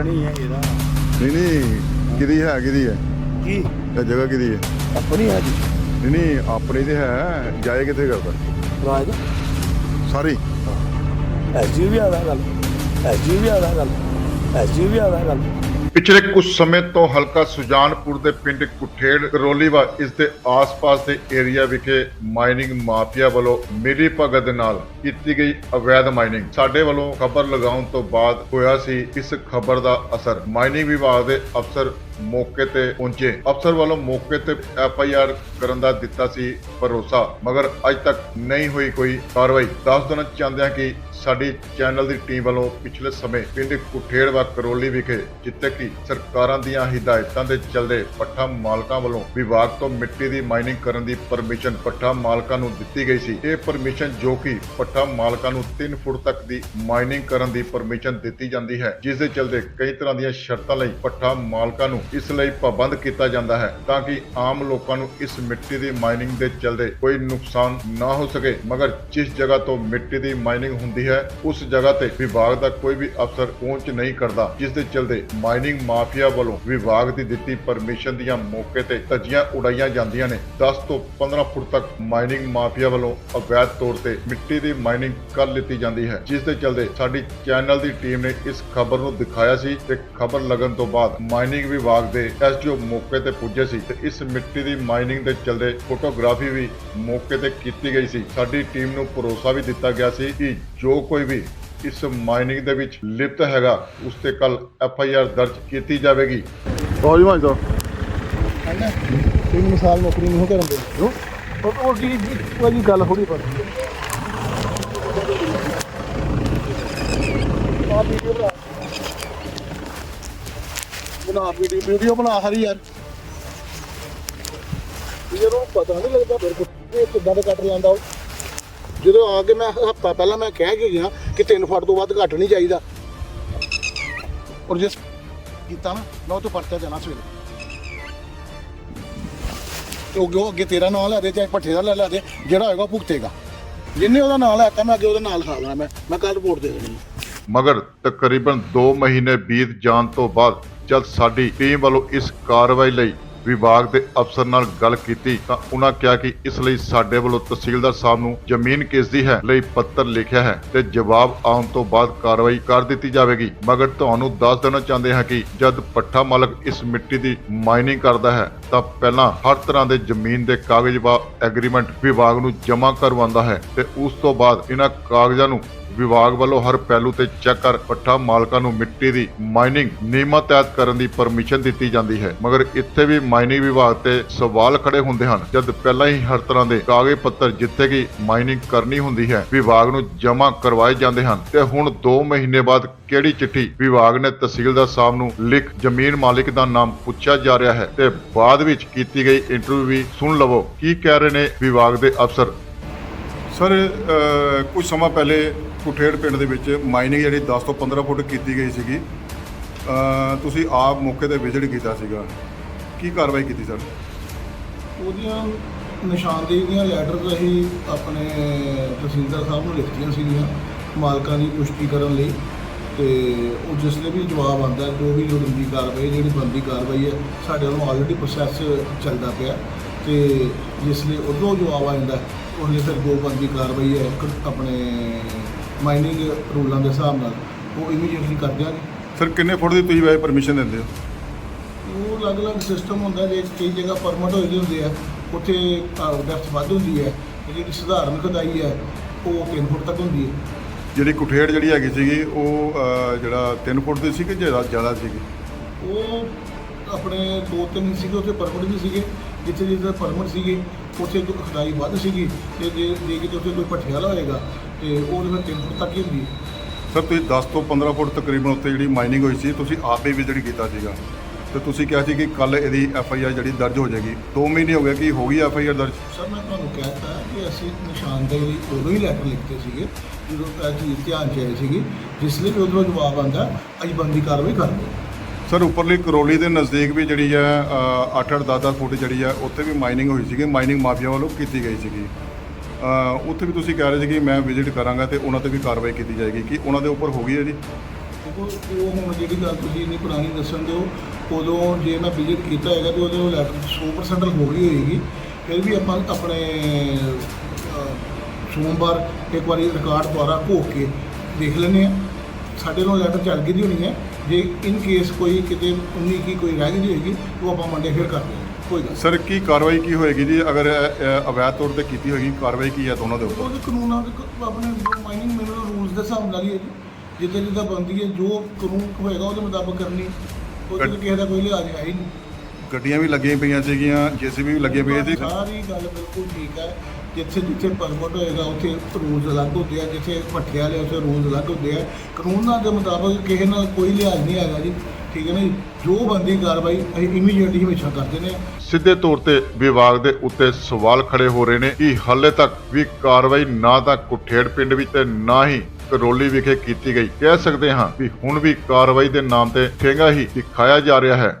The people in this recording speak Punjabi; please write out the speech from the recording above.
ਪਤਾ ਨਹੀਂ ਹੈ ਇਹਦਾ। ਨਹੀਂ ਨਹੀਂ ਕਿਹਦੀ ਹੈ ਕਿਹਦੀ ਹੈ? ਕੀ? ਇਹ ਜਗ੍ਹਾ ਕਿਹਦੀ ਹੈ? ਆਪਣੀ ਹੈ ਜੀ। ਨਹੀਂ ਨਹੀਂ ਆਪਣੀ ਤੇ ਹੈ ਜਾਏ ਕਿੱਥੇ ਕਰਦਾ? ਰਾਜ। ਸਾਰੀ। ਐਸਜੀ ਵੀ ਆਦਾ ਗੱਲ ਐਸਜੀ ਵੀ ਆਦਾ ਗੱਲ ਐਸਜੀ ਵੀ ਆਦਾ ਗੱਲ। ਪਿਛਲੇ ਕੁਝ ਸਮੇਂ ਤੋਂ ਹਲਕਾ ਸੁਜਾਨਪੁਰ ਦੇ ਪਿੰਡ ਕੁਠੇੜ ਕਰੋਲੀਵਾ ਇਸ ਦੇ ਆਸ-ਪਾਸ ਦੇ ਏਰੀਆ ਵਿਖੇ ਮਾਈਨਿੰਗ ਮਾਫੀਆ ਵੱਲੋਂ ਮਿਲੀ ਭਗਤ ਦੇ ਨਾਲ ਕੀਤੀ ਗਈ ਅਵੈਧ ਮਾਈਨਿੰਗ। ਸਾਡੇ ਵੱਲੋਂ ਖਬਰ ਲਗਾਉਣ ਤੋਂ ਬਾਅਦ ਹੋਇਆ ਸੀ, ਇਸ ਖਬਰ ਦਾ ਅਸਰ। ਮਾਈਨਿੰਗ ਵਿਭਾਗ ਦੇ ਅਫਸਰ ਮੌਕੇ ਤੇ ਪਹੁੰਚੇ। ਅਫਸਰ ਵੱਲੋਂ ਮੌਕੇ ਤੇ ਐਫ ਆਈ ਆਰ ਕਰਨ ਦਾ ਦਿੱਤਾ ਸੀ ਭਰੋਸਾ, ਮਗਰ ਅੱਜ ਤੱਕ ਨਹੀਂ ਹੋਈ ਕੋਈ ਕਾਰਵਾਈ। ਦੱਸ ਦੇਣਾ ਚਾਹੁੰਦੇ ਹਾਂ ਕਿ ਸਾਡੀ ਚੈਨਲ ਦੀ ਟੀਮ ਵੱਲੋਂ ਪਿਛਲੇ ਸਮੇਂ ਪਿੰਡ ਕੁਠੇੜਵਾ ਕਰੋਲੀ ਵਿਖੇ ਜਿੱਥੇ ਕਿ ਸਰਕਾਰਾਂ ਦੀਆਂ ਹਦਾਇਤਾਂ ਦੇ ਚੱਲਦੇ ਪੱਠਾ ਮਾਲਕਾਂ ਵੱਲੋਂ ਵਿਭਾਗ ਤੋਂ ਮਿੱਟੀ ਦੀ ਮਾਈਨਿੰਗ ਕਰਨ ਦੀ ਪਰਮਿਸ਼ਨ ਪੱਠਾ ਮਾਲਕਾਂ ਨੂੰ ਦਿੱਤੀ ਗਈ ਸੀ। ਇਹ ਪਰਮਿਸ਼ਨ ਜੋ ਕਿ ਪੱਠਾ ਮਾਲਕਾਂ ਨੂੰ 3 ਫੁੱਟ ਤੱਕ ਦੀ ਮਾਈਨਿੰਗ ਕਰਨ ਦੀ ਪਰਮਿਸ਼ਨ ਦਿੱਤੀ ਜਾਂਦੀ ਹੈ, ਜਿਸ ਦੇ ਚੱਲਦੇ ਕਈ ਤਰ੍ਹਾਂ ਦੀਆਂ ਸ਼ਰਤਾਂ ਲਈ ਪੱਠਾ ਮਾਲਕਾਂ ਨੂੰ ਇਸ ਲਈ ਪਾਬੰਦ ਕੀਤਾ ਜਾਂਦਾ ਹੈ ਤਾਂ ਕਿ ਆਮ ਲੋਕਾਂ ਨੂੰ ਇਸ ਮਿੱਟੀ ਦੀ ਮਾਈਨਿੰਗ ਦੇ ਚੱਲਦੇ ਕੋਈ ਨੁਕਸਾਨ ਨਾ ਹੋ ਸਕੇ। ਮਗਰ ਜਿਸ ਜਗ੍ਹਾ ਤੋਂ ਮਿੱਟੀ ਦੀ ਮਾਈਨਿੰਗ ਹੁੰਦੀ ਹੈ ਉਸ ਜਗ੍ਹਾ ਤੇ ਵਿਭਾਗ ਦਾ ਕੋਈ ਵੀ ਅਫਸਰ ਪਹੁੰਚ ਨਹੀਂ ਕਰਦਾ, ਜਿਸ ਦੇ ਚੱਲਦੇ ਮਾਈਨਿੰਗ ਮਾਫੀਆ ਵੱਲੋਂ ਵਿਭਾਗ ਦੀ ਦਿੱਤੀ ਪਰਮਿਸ਼ਨ ਦੀਆਂ ਮੌਕੇ ਤੇ ਧੱਜੀਆਂ ਉਡਾਈਆਂ ਜਾਂਦੀਆਂ ਨੇ। 10 ਤੋਂ 15 ਫੁੱਟ ਤੱਕ ਮਾਈਨਿੰਗ ਮਾਫੀਆ ਵੱਲੋਂ ਅਵੈਧ ਤੌਰ ਤੇ ਮਿੱਟੀ ਦੀ ਮਾਈਨਿੰਗ ਕਰ ਲਿੱਤੀ ਜਾਂਦੀ ਹੈ, ਜਿਸ ਦੇ ਚੱਲਦੇ ਸਾਡੀ ਚੈਨਲ ਦੀ ਟੀਮ ਨੇ ਇਸ ਖਬਰ ਨੂੰ ਦਿਖਾਇਆ ਸੀ ਤੇ ਖਬਰ ਲੱਗਣ ਤੋਂ ਬਾਅਦ ਮਾਈਨਿੰਗ ਵਿਭਾਗ ਦੇ ਐਸਡੀਓ ਮੌਕੇ ਤੇ ਪੁੱਜੇ ਸੀ ਤੇ ਇਸ ਮਿੱਟੀ ਦੀ ਮਾਈਨਿੰਗ ਦੇ ਚਲਦੇ ਫੋਟੋਗ੍ਰਾਫੀ ਵੀ ਮੌਕੇ ਤੇ ਕੀਤੀ ਗਈ ਸੀ। ਸਾਡੀ ਟੀਮ ਨੂੰ ਭਰੋਸਾ ਵੀ ਦਿੱਤਾ ਗਿਆ ਸੀ ਕਿ ਜੋ ਕੋਈ ਵੀ ਇਸ ਮਾਈਨਿੰਗ ਦੇ ਵਿੱਚ ਲਿਪਤ ਹੈਗਾ ਉਸ ਤੇ ਕੱਲ ਐਫ ਆਈ ਆਰ ਦਰਜ ਕੀਤੀ ਜਾਵੇਗੀ। ਮਾਜ ਦੋ ਕਹਿੰਦਾ ਤਿੰਨ ਸਾਲ ਨੌਕਰੀ ਨਹੀਂ ਕਰਨ ਦੇ ਕਿਉਂ? ਉਹ ਉਹ ਕੀ ਉਹ ਜੀ ਗੱਲ ਥੋੜੀ ਪਰ ਆ ਵੀਡੀਓ ਬਣਾ। ਬਣਾ ਵੀਡੀਓ ਵੀਡੀਓ ਬਣਾ ਹਰੀ ਯਾਰ। ਯਾਰ ਉਹ ਪਤਾ ਨਹੀਂ ਲੱਗਦਾ ਇਹ ਕਿੱਦਾਂ ਦਾ ਕੱਟ ਲੈਂਦਾ ਉਹ। ਜਦੋਂ ਆ ਕੇ ਮੈਂ ਹਫਤਾ ਪਹਿਲਾਂ ਮੈਂ ਕਹਿ ਕੇ ਗਿਆ ਕਿ 3 ਫੁੱਟ ਤੋਂ ਵੱਧ ਘੱਟ ਨਹੀਂ ਚਾਹੀਦਾ। ਔਰ ਜਿਸ ਕੀਤਾ ਨਾ, ਮੈਂ ਉਹ ਤੋਂ ਪਰਚਾ ਦੇਣਾ ਸਵੇਰੇ। ਤੇ ਉਹ ਅੱਗੇ ਤੇਰਾ ਨਾਂ ਲੈ ਦੇ, ਚਾਹੇ ਭੱਠੇ ਦਾ ਲੈ ਲੈ ਦੇ, ਜਿਹੜਾ ਹੋਏਗਾ ਉਹ ਭੁਗਤੇਗਾ। ਜਿੰਨੇ ਉਹਦਾ ਨਾਂ ਲੈਤਾ ਮੈਂ ਅੱਗੇ ਉਹਦੇ ਨਾਲ ਖਾ ਲੈਣਾ, ਮੈਂ ਮੈਂ ਕੱਲ ਰਿਪੋਰਟ ਦੇ ਦੇਣੀ। ਮਗਰ ਤਕਰੀਬਨ 2 ਮਹੀਨੇ ਬੀਤ ਜਾਣ ਤੋਂ ਬਾਅਦ ਜਦ ਸਾਡੀ ਟੀਮ ਵੱਲੋਂ ਇਸ ਕਾਰਵਾਈ ਲਈ ਵਿਭਾਗ ਦੇ ਅਫਸਰ ਨਾਲ ਗੱਲ ਕੀਤੀ ਤਾਂ ਉਹਨਾਂ ਕਿਹਾ ਕਿ ਇਸ ਲਈ ਸਾਡੇ ਵੱਲੋਂ ਤਹਿਸੀਲਦਾਰ ਸਾਹਿਬ ਨੂੰ ਜ਼ਮੀਨ ਕਿਸ ਦੀ ਹੈ ਲਈ ਪੱਤਰ ਲਿਖਿਆ ਹੈ ਤੇ ਜਵਾਬ ਆਉਣ ਤੋਂ ਬਾਅਦ ਕਾਰਵਾਈ ਕਰ ਦਿੱਤੀ ਜਾਵੇਗੀ। ਮਗਰ ਤੁਹਾਨੂੰ ਦੱਸ ਦੇਣਾ ਚਾਹੁੰਦੇ ਹਾਂ ਕਿ ਜਦ ਪੱਠਾ ਮਾਲਕ ਇਸ ਮਿੱਟੀ ਦੀ ਮਾਈਨਿੰਗ ਕਰਦਾ ਹੈ ਤਾਂ ਪਹਿਲਾਂ ਹਰ ਤਰ੍ਹਾਂ ਦੇ ਜ਼ਮੀਨ ਦੇ ਕਾਗਜ਼ ਵਾ ਐਗਰੀਮੈਂਟ ਵਿਭਾਗ ਨੂੰ ਜਮ੍ਹਾਂ ਕਰਵਾਉਂਦਾ ਹੈ ਤੇ ਉਸ ਤੋਂ ਬਾਅਦ ਇਹਨਾਂ ਕਾਗਜ਼ਾਂ ਨੂੰ ਵਿਭਾਗ ਵੱਲੋਂ ਹਰ ਪਹਿਲੂ ਤੇ ਚੈੱਕ ਕਰ ਪੱਠਾ ਮਾਲਕਾਂ ਨੂੰ ਮਿੱਟੀ ਦੀ ਮਾਈਨਿੰਗ ਨਿਯਮਾਂ ਤਹਿਤ ਕਰਨ ਦੀ ਪਰਮਿਸ਼ਨ ਦਿੱਤੀ ਜਾਂਦੀ ਹੈ। ਮਗਰ ਇੱਥੇ ਵੀ ਮਾਈਨਿੰਗ ਵਿਭਾਗ ਤੇ ਸਵਾਲ ਖੜੇ ਹੁੰਦੇ ਹਨ। ਜਦ ਪਹਿਲਾਂ ਹੀ ਹਰ ਤਰ੍ਹਾਂ ਦੇ ਕਾਗਜ਼ ਪੱਤਰ ਜਿੱਥੇ ਕਿ ਮਾਈਨਿੰਗ ਕਰਨੀ ਹੁੰਦੀ ਹੈ, ਵਿਭਾਗ ਨੂੰ ਜਮ੍ਹਾਂ ਕਰਵਾਏ ਜਾਂਦੇ ਹਨ। ਤੇ ਹੁਣ 2 ਮਹੀਨੇ ਬਾਅਦ ਕਿਹੜੀ ਚਿੱਠੀ ਵਿਭਾਗ ਨੇ ਤਹਿਸੀਲਦਾਰ ਸਾਹਿਬ ਨੂੰ ਲਿਖ ਜ਼ਮੀਨ ਮਾਲਕ ਦਾ ਨਾਮ ਪੁੱਛਿਆ ਜਾ ਰਿਹਾ ਹੈ? ਤੇ ਬਾਅਦ ਵਿੱਚ ਕੀਤੀ ਗਈ ਇੰਟਰਵਿਊ ਵੀ ਸੁਣ ਲਵੋ। ਕੀ ਕਹਿ ਰਹੇ ਨੇ ਵਿਭਾਗ ਦੇ ਅਫਸਰ? ਸਰ ਅ, ਕੁਝ ਸਮਾਂ ਪਹਿਲੇ ਕੁਠੇੜ ਪਿੰਡ ਦੇ ਵਿੱਚ ਮਾਈਨਿੰਗ ਜਿਹੜੀ 10 ਤੋਂ 15 ਫੁੱਟ ਕੀਤੀ ਗਈ ਸੀਗੀ। ਤੁਸੀਂ ਆਪ ਮੌਕੇ ਤੇ ਵਿਜ਼ਿਟ ਕੀਤਾ ਸੀਗਾ। ਕੀ ਕਾਰਵਾਈ ਕੀਤੀ ਸਰ? ਉਹਦੀਆਂ ਨਿਸ਼ਾਨਦੇਹੀ ਦੀਆਂ ਲੈਟਰ ਅਸੀਂ ਆਪਣੇ ਤਹਿਸੀਲਦਾਰ ਸਾਹਿਬ ਨੂੰ ਲਿਖਤੀਆਂ ਸੀਗੀਆਂ ਮਾਲਕਾਂ ਦੀ ਪੁਸ਼ਟੀ ਕਰਨ ਲਈ ਤੇ ਉਹ ਜਿਸਲੇ ਵੀ ਜਵਾਬ ਆਉਂਦਾ ਜੋ ਵੀ ਲੋੜੀਂਦੀ ਕਾਰਵਾਈ ਜਿਹੜੀ ਬੰਦੀ ਕਾਰਵਾਈ ਹੈ ਸਾਡੇ ਵੱਲੋਂ ਆਲਰੇਡੀ ਪ੍ਰੋਸੈਸ ਚੱਲਦਾ ਪਿਆ ਤੇ ਜਿਸਲੇ ਉਦੋਂ ਜਵਾਬ ਆ ਜਾਂਦਾ ਉਹਨੇ ਫਿਰ ਜੋ ਬੰਦੀ ਕਾਰਵਾਈ ਹੈ ਕ- ਆਪਣੇ ਮਾਈਨਿੰਗ ਰੂਲਾਂ ਦੇ ਹਿਸਾਬ ਨਾਲ। ਉਹ ਇਮੀਡੀਏਟਲੀ ਕਰ ਦਿਆਂਗੇ। ਸਰ ਕਿੰਨੇ ਫੁੱਟ ਦੀ ਤੁਸੀਂ ਵੈਸੇ ਪਰਮਿਸ਼ਨ ਦਿੰਦੇ ਹੋ? ਉਹ ਅਲੱਗ-ਅਲੱਗ ਸਿਸਟਮ ਹੁੰਦਾ ਜੇ ਕਈ ਜਗ੍ਹਾ ਪਰਮਿਟ ਹੋਏ ਹੁੰਦੇ ਆ ਉੱਥੇ ਡੈਪਥ ਵੱਧ ਹੁੰਦੀ ਹੈ ਤੇ ਜਿਹੜੀ ਸਧਾਰਨ ਖੁਦਾਈ ਹੈ ਉਹ 3 ਫੁੱਟ ਤੱਕ ਹੁੰਦੀ ਹੈ। ਜਿਹੜੀ ਕੁਠੇੜ ਜਿਹੜੀ ਹੈਗੀ ਸੀਗੀ ਉਹ ਜਿਹੜਾ 3 ਫੁੱਟ ਦੀ ਸੀ ਕਿ ਜ਼ਿਆਦਾ ਜ਼ਿਆਦਾ ਸੀਗੀ? ਉਹ ਆਪਣੇ ਦੋ ਤਿੰਨ ਸੀਗੇ ਉੱਥੇ ਪਰਮਿਟ ਵੀ ਸੀਗੇ ਜਿੱਥੇ ਜਿੱਥੇ ਪਰਮਿਟ ਸੀਗੇ ਉੱਥੇ ਕੋਈ ਖੁਦਾਈ ਵੱਧ ਸੀਗੀ ਤੇ ਜੇ ਜੇ ਕਿਤੇ ਉੱਥੇ ਕੋਈ ਭੱਠੇ ਵਾਲਾ ਹੋਏਗਾ ਤੇ ਉਹ ਫਿਰ 3 ਫੁੱਟ ਤੱਕ ਹੀ ਹੁੰਦੀ ਸਰ ਤੁਸੀਂ 10 ਤੋਂ 15 ਫੁੱਟ ਤਕਰੀਬਨ ਉੱਤੇ ਜਿਹੜੀ ਮਾਈਨਿੰਗ ਹੋਈ ਸੀ ਤੁਸੀਂ ਆਪੇ ਵਿਜ਼ਿਟ ਕੀਤਾ ਸੀਗਾ। ਤੇ ਤੁਸੀਂ ਕਿਹਾ ਸੀ ਕਿ ਕੱਲ ਇਹਦੀ ਐਫ ਆਈ ਆਰ ਜਿਹੜੀ ਦਰਜ ਹੋ ਜਾਏਗੀ। 2 ਮਹੀਨੇ ਹੋ ਗਏ ਕਿ ਹੋ ਗਈ ਐਫ ਆਈ ਆਰ ਦਰਜ? ਸਰ ਮੈਂ ਤੁਹਾਨੂੰ ਕਹਿਤਾ ਕਿ ਅਸੀਂ ਨਿਸ਼ਾਨਦੇਹੀ ਲਈ ਉਦੋਂ ਹੀ ਲੈਟਰ ਲਿਖਤੇ ਸੀਗੇ ਜਦੋਂ ਇਹ ਚੀਜ਼ ਧਿਆਨ ਚ ਆਈ ਸੀਗੀ ਜਿਸ ਲਈ ਵੀ ਉਧਰੋਂ ਜਵਾਬ ਆਂਦਾ ਅਸੀਂ ਬੰਦੀ ਕਾਰਵਾਈ ਕਰਦੇ ਸਰ, ਉੱਪਰਲੀ ਕਰੋਲੀ ਦੇ ਨਜ਼ਦੀਕ ਵੀ ਜਿਹੜੀ ਹੈ 8-8 10-10 ਫੁੱਟ ਜਿਹੜੀ ਹੈ, ਉੱਥੇ ਵੀ ਮਾਈਨਿੰਗ ਹੋਈ ਸੀਗੀ। ਮਾਈਨਿੰਗ ਮਾਫੀਆ ਵੱਲੋਂ ਕੀਤੀ ਗਈ ਸੀਗੀ। ਉੱਥੇ ਵੀ ਤੁਸੀਂ ਕਹਿ ਰਹੇ ਸੀ ਕਿ ਮੈਂ ਵਿਜ਼ਿਟ ਕਰਾਂਗਾ ਤੇ ਉਹਨਾਂ ਤੇ ਵੀ ਕਾਰਵਾਈ ਕੀਤੀ ਜਾਏਗੀ। ਕਿ ਉਹਨਾਂ ਦੇ ਉੱਪਰ ਹੋ ਗਈ ਹੈ ਜੀ? ਦੇਖੋ, ਉਹ ਹੁਣ ਜਿਹੜੀ ਗੱਲ ਤੁਸੀਂ ਇੰਨੀ ਪੁਰਾਣੀ ਦੱਸਣ ਦਿਓ, ਉਦੋਂ ਜੇ ਮੈਂ ਵਿਜ਼ਿਟ ਕੀਤਾ ਹੈਗਾ ਤੇ ਉਦੋਂ ਲੈਟਰ 100% ਹੋ ਗਈ ਹੋਏਗੀ। ਫਿਰ ਵੀ ਆਪਾਂ ਆਪਣੇ ਸੋਮਵਾਰ ਇੱਕ ਵਾਰੀ ਰਿਕਾਰਡ ਦੁਆਰਾ ਘੋਖ ਕੇ ਦੇਖ ਲੈਂਦੇ ਆ ਸਾਡੇ ਨੂੰ ਲੈਟਰ ਚੱਲ ਗਈ ਦੀ ਹੋਣੀ ਹੈ। ਜੇ ਇਨ ਕੇਸ ਕੋਈ ਕਿਤੇ 19 ਕੀ ਕੋਈ ਰਹਿ ਗਈ ਹੋਏਗੀ ਉਹ ਆਪਾਂ ਮੰਡੇ ਫਿਰ ਕਰਦੇ ਹਾਂ। ਕੋਈ ਗੱਲ ਸਰ ਕੀ ਕਾਰਵਾਈ ਕੀ ਹੋਏਗੀ ਜੀ? ਅਗਰ ਅ, ਅ, ਅਵੈਧ ਤੌਰ ਤੇ ਕੀਤੀ ਹੋਏਗੀ ਕਾਰਵਾਈ ਕੀ ਹੈ ਉਹਨਾਂ ਦੇ ਉੱਪਰ? ਉਹਦੇ ਕਾਨੂੰਨਾਂ ਦੇ ਕ- ਆਪਣੇ ਮਾਈਨਿੰਗ ਮਿਨਰਲ ਰੂਲਸ ਦੇ ਹਿਸਾਬ ਨਾਲ ਹੀ ਹੈ ਜੀ। ਜਿੱਦਾਂ ਜਿੱਦਾਂ ਬਣਦੀ ਹੈ ਜੋ ਕਾਨੂੰਨ ਹੋਏਗਾ ਉਹਦੇ ਮੁਤਾਬਕ ਕਰਨੀ। ਉਹਦੇ ਤੇ ਕਿਸੇ ਦਾ ਕੋਈ ਲਿਹਾਜ਼ ਹੈ ਹੀ ਨਹੀਂ। ਗੱਡੀਆਂ ਵੀ ਲੱਗੀਆਂ ਪਈਆਂ ਸੀਗੀਆਂ ਜੀਸੀਬੀ ਵੀ ਲੱਗੀਆਂ ਪਈਆਂ ਸੀ। ਸਾਰੀ ਗੱਲ ਬਿਲਕੁਲ ਠੀਕ ਹੈ। ਜਿੱਥੇ ਜਿੱਥੇ ਪਰਮਿਟ ਹੋਏਗਾ, ਉੱਥੇ ਰੂਲਸ ਅਲੱਗ ਹੁੰਦੇ ਆ, ਜਿੱਥੇ ਭੱਠੇ ਵਾਲੇ ਉੱਥੇ ਰੂਲਸ ਅਲੱਗ ਹੁੰਦੇ ਆ। ਕਾਨੂੰਨਾਂ ਦੇ ਮੁਤਾਬਕ ਕਿਸੇ ਨਾਲ ਕੋਈ ਲਿਹਾਜ਼ ਨਹੀਂ ਹੈਗਾ ਜੀ, ਠੀਕ ਹੈ ਨਾ ਜੀ? ਜੋ ਬੰਦੀ ਕਾਰਵਾਈ ਅਸੀਂ ਇਮੀਡੀਏਟਲੀ ਹਮੇਸ਼ਾ ਕਰਦੇ ਨੇ ਸਿੱਧੇ ਤੌਰ ਤੇ ਵਿਭਾਗ ਦੇ ਉੱਤੇ ਸਵਾਲ ਖੜੇ ਹੋ ਰਹੇ ਨੇ ਕਿ ਹਾਲੇ ਤੱਕ ਵੀ ਕਾਰਵਾਈ ਨਾ ਤਾਂ ਕੁਠੇੜ ਪਿੰਡ ਵਿੱਚ ਤੇ ਨਾ ਹੀ ਕਰੋਲੀ ਵਿਖੇ ਕੀਤੀ ਗਈ। ਕਹਿ ਸਕਦੇ ਹਾਂ ਵੀ ਹੁਣ ਵੀ ਕਾਰਵਾਈ ਦੇ ਨਾਮ ਤੇ ਠੇਂਗਾ ਹੀ ਦਿਖਾਇਆ ਜਾ ਰਿਹਾ ਹੈ।